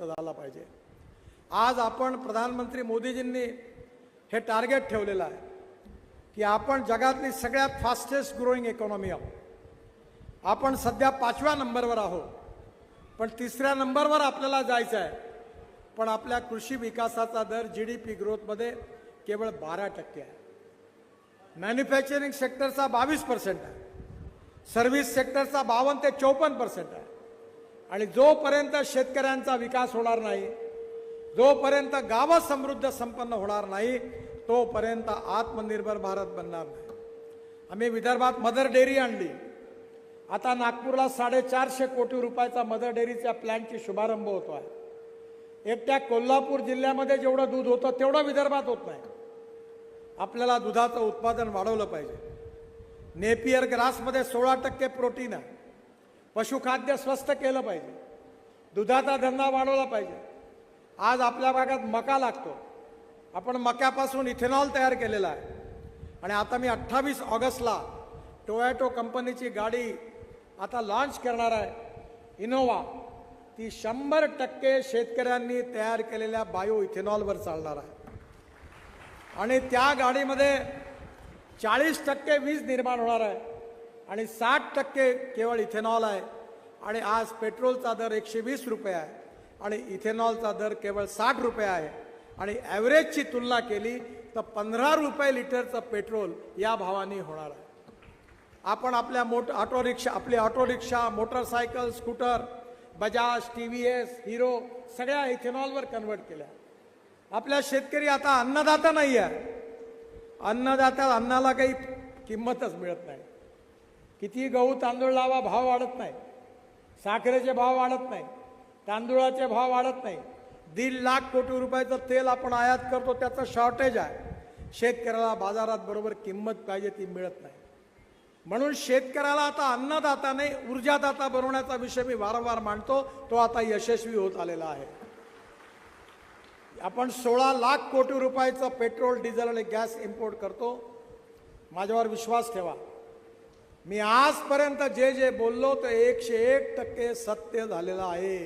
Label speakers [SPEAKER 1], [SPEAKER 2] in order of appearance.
[SPEAKER 1] झाला पाहिजे. आज आपण प्रधानमंत्री मोदीजींनी हे टार्गेट ठेवलेलं आहे की आपण जगातली सगळ्यात फास्टेस्ट ग्रोईंग इकॉनॉमी आहोत. आपण सध्या पाचव्या नंबरवर आहोत पण तिसऱ्या नंबरवर आपल्याला जायचं आहे. पण आपल्या कृषी विकासाचा दर जी डी पी ग्रोथमध्ये केवळ बारा टक्के आहे. मॅन्युफॅक्चरिंग सेक्टरचा बावीस पर्सेंट आहे. सर्व्हिस सेक्टरचा बावन्न ते चौपन्न पर्सेंट आहे. आणि जोपर्यंत शेतकऱ्यांचा विकास होणार नाही जोपर्यंत गावं समृद्ध संपन्न होणार नाही तोपर्यंत आत्मनिर्भर भारत बनणार नाही. आम्ही विदर्भात मदर डेअरी आणली. आता नागपूरला साडेचारशे कोटी रुपयाचा मदर डेअरीच्या प्लॅनची शुभारंभ होतो आहे एकट्या कोल्हापूर जिल्ह्यामध्ये जेवढं दूध होतं तेवढं विदर्भात होत नाही. आपल्याला दुधाचं उत्पादन वाढवलं पाहिजे. नेपियर ग्रासमध्ये सोळा टक्के प्रोटीन आहे. पशुखाद्य स्वस्त केलं पाहिजे. दुधाचा धंदा वाढवला पाहिजे. आज आपल्या भागात मका लागतो. आपण मक्यापासून इथेनॉल तयार केलेला आहे. आणि आता मी अठ्ठावीस ऑगस्टला टोयॅटो कंपनीची गाडी आता लॉन्च करणार आहे. इनोवा. ती शंभर टक्के शेतकऱ्यांनी तयार केलेल्या बायो इथेनॉलवर चालणार आहे. आणि त्या गाडीमध्ये चाळीस टक्के वीज निर्माण होणार आहे. आणि साठ टक्के केवळ इथेनॉल आहे. आणि आज पेट्रोलचा दर एकशे वीस रुपये आहे. आणि इथेनॉलचा दर केवळ साठ रुपये आहे. आणि ॲव्हरेजची तुलना केली तर पंधरा रुपये लिटरचं पेट्रोल या भावाने होणार आहे. आपण आपल्या मोट ऑटो रिक्षा आपली auto rickshaw motorcycle scooter Bajaj T V S Hero सगळ्या इथेनॉलवर कन्वर्ट केल्या. आपल्या शेतकरी आता अन्नदाता नाही आहे अन्नदात्या अन्नाला काही किंमतच मिळत नाही. किती गहू तांदूळ लावा भाव वाढत नाही. साखरेचे भाव वाढत नाही. तांदूळाचे भाव वाढत नाही. दीड लाख कोटी रुपयाचं तेल आपण आयात करतो त्याचं शॉर्टेज आहे. शेतकऱ्याला बाजारात बरोबर किंमत पाहिजे ती मिळत नाही. म्हणून शेतकऱ्याला आता अन्नदाता नाही ऊर्जादाता बनवण्याचा विषय मी वारंवार मांडतो. तो आता यशस्वी होत आलेला आहे. आपण सोळा लाख कोटी रुपयाचं पेट्रोल डिझेल आणि गॅस इम्पोर्ट करतो. माझ्यावर विश्वास ठेवा. मी आजपर्यंत जे जे बोललो ते एकशे एक टक्के सत्य झालेलं आहे.